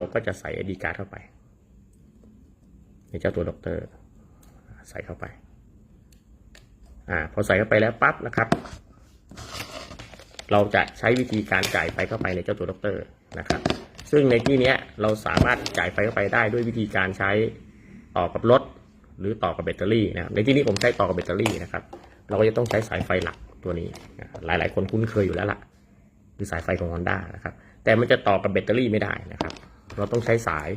เราก็จะใส่ ID card เข้าไป ในเจ้าตัวด็อกเตอร์ใส่เข้าไป อ่า พอใส่เข้าไปแล้วปั๊บนะครับ เราจะใช้วิธีการจ่ายไฟเข้าไปในเจ้าตัวด็อกเตอร์นะครับ ซึ่งในที่นี้เราสามารถจ่ายไฟเข้าไปได้ด้วยวิธีการใช้ต่อกับรถหรือต่อกับแบตเตอรี่นะครับ ในที่นี้ผมใช้ต่อกับแบตเตอรี่นะครับ เราก็จะต้องใช้สายไฟหลักตัวนี้ หลาย ๆ คนคุ้นเคยอยู่แล้วล่ะ คือสายไฟของ Honda นะครับ แต่มันจะต่อกับแบตเตอรี่ไม่ได้นะครับ เราต้องใช้สาย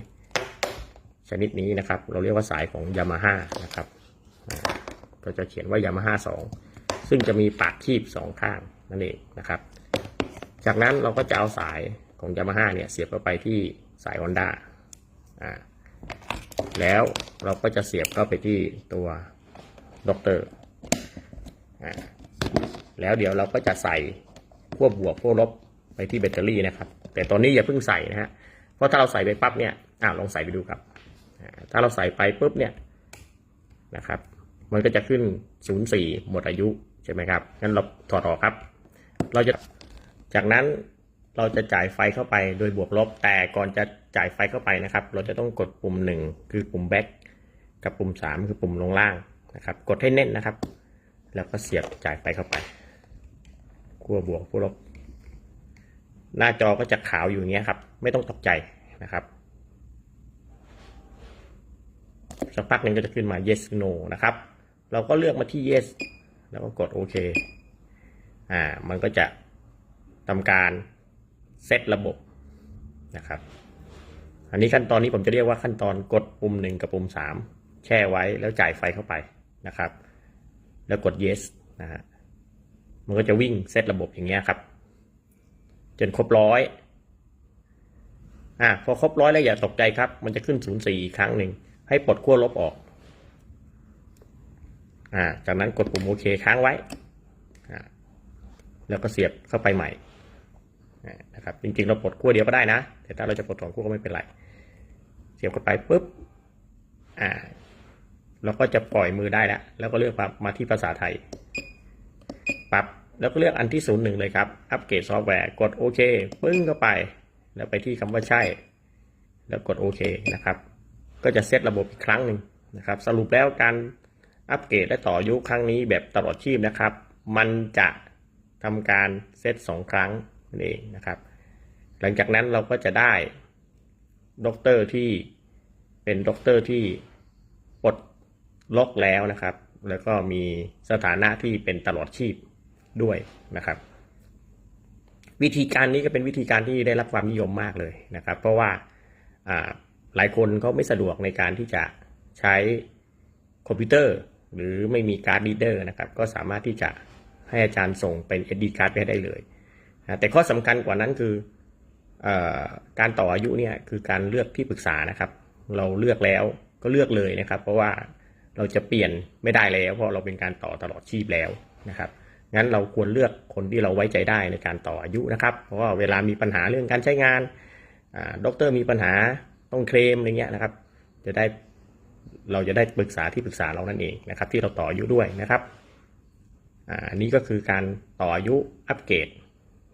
ชนิดนี้นะครับ เราเรียกว่าสายของ Yamaha นะครับก็จะเขียนว่า Yamaha 2ซึ่งจะมีปากคีบสองข้างนั่นเองนะครับ จากนั้นเราก็จะเอาสายของ Yamaha เนี่ยเสียบเข้าไปที่สาย Honda อ่าแล้วเราก็จะเสียบเข้าไปที่ตัวด็อกเตอร์อ่าแล้วเดี๋ยวเราก็จะใส่ขั้วบวกขั้วลบไปที่แบตเตอรี่นะครับ แต่ตอนนี้อย่าเพิ่งใส่นะฮะ ราะถ้าเราใส่ไปปั๊บเนี่ยอ่าลองใส่ไปดูครับ ถ้าเราใส่ไปปุ๊บเนี่ยนะครับ มันก็จะขึ้น 04 หมดอายุใช่ไหมครับ งั้นเราถอดออกครับ เราจะ จากนั้นเราจะจ่ายไฟเข้าไปโดยบวกลบ แต่ก่อนจะจ่ายไฟเข้าไปนะครับ เราจะต้องกดปุ่มหนึ่งคือปุ่มแบ็กกับปุ่มสามคือปุ่มลงล่างนะครับ กดให้แน่นนะครับ แล้วก็เสียบจ่ายไฟเข้าไปขั้วบวกขั้วลบ หน้าจอก็จะขาวอยู่อย่างเงี้ยครับ ไม่ต้องตกใจ นะครับสักพักหนึ่งก็จะขึ้นมา yes no นะครับ เราก็เลือกมาที่ yes แล้วก็กดโอเคอ่า มันก็จะทำการเซตระบบนะครับ อันนี้ขั้นตอนนี้ผมจะเรียกว่าขั้นตอนกดปุ่มหนึ่งกับปุ่มสามแช่ไว้แล้วจ่ายไฟเข้าไปนะครับ แล้วกด yes นะฮะมันก็จะวิ่งเซตระบบอย่างเงี้ยครับ จนครบร้อย อ่าพอครบร้อยแล้วอย่าตกใจครับ มันจะขึ้นศูนย์สี่อีกครั้งหนึ่ง ให้ปลดขั้วลบออก อ่า จากนั้นกดปุ่มโอเคค้างไว้ อ่า แล้วก็เสียบเข้าไปใหม่นะครับ จริงๆ เราปลดขั้วเดียวก็ได้นะ แต่ถ้าเราจะปลดสองขั้วก็ไม่เป็นไร เสียบเข้าไปปุ๊บ อ่า เราก็จะปล่อยมือได้แล้ว แล้วก็เลือกมาที่ภาษาไทย ปรับ แล้วก็เลือกอันที่ศูนย์หนึ่งเลยครับ อัปเกรดซอฟต์แวร์ กดโอเค ปึ้งเข้าไป แล้วไปที่คำว่าใช่ แล้วกดโอเคนะครับ ก็จะเซตระบบอีกครั้งหนึ่งนะครับ สรุปแล้วการอัปเกรดและต่อยุครั้งนี้แบบตลอดชีพนะครับ มันจะทำการเซตสองครั้งนั่นเองนะครับ หลังจากนั้นเราก็จะได้ด็อกเตอร์ที่เป็นด็อกเตอร์ที่ปลดล็อกแล้วนะครับ แล้วก็มีสถานะที่เป็นตลอดชีพด้วยนะครับ วิธีการนี้ก็เป็นวิธีการที่ได้รับความนิยมมากเลยนะครับ เพราะว่าหลายคนเขาไม่สะดวกในการที่จะใช้คอมพิวเตอร์ หรือไม่มีการ์ดรีเดอร์นะครับ ก็สามารถที่จะให้อาจารย์ส่งเป็น SD card ไปให้ได้เลยนะแต่ข้อสำคัญกว่านั้นคืออการต่ออายุเนี่ยคือการเลือกที่ปรึกษานะครับ เราเลือกแล้วก็เลือกเลยนะครับ เพราะว่าเราจะเปลี่ยนไม่ได้แล้ว เพราะเราเป็นการต่อตลอดชีพแล้วนะครับ งั้นเราควรเลือกคนที่เราไว้ใจได้ในการต่ออายุนะครับ เพราะว่าเวลามีปัญหาเรื่องการใช้งานด็อกเตอร์มีปัญหาต้องเคลมอะไรเงี้ยนะครับ จะได้เราจะได้ปรึกษาที่ปรึกษาเรานั่นเองนะครับ ที่เราต่ออายุด้วยนะครับอันนี้ก็คือการต่ออายุอัปเกรด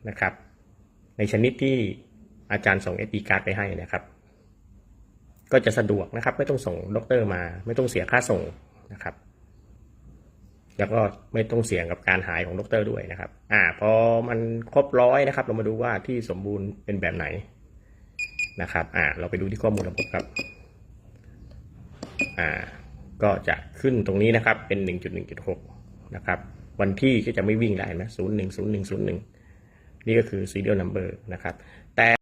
นะครับ ในชนิดที่อาจารย์ส่ง SD card ไปให้นะครับ ก็จะสะดวกนะครับ ไม่ต้องส่งด็อกเตอร์มา ไม่ต้องเสียค่าส่งนะครับ แล้วก็ไม่ต้องเสี่ยงกับการหายของดรด้วยนะครับอ่าพอมันครบร้อยนะครับ เรามาดูว่าที่สมบูรณ์เป็นแบบไหนนะครับอ่าเราไปดูที่ข้อมูลระบบครับอ่าก็จะขึ้นตรงนี้นะครับเป็น 1.1.6 นะครับวันที่ก็จะไม่วิ่งได้นะ010101 นี่ก็คือ serial number นะครับแต่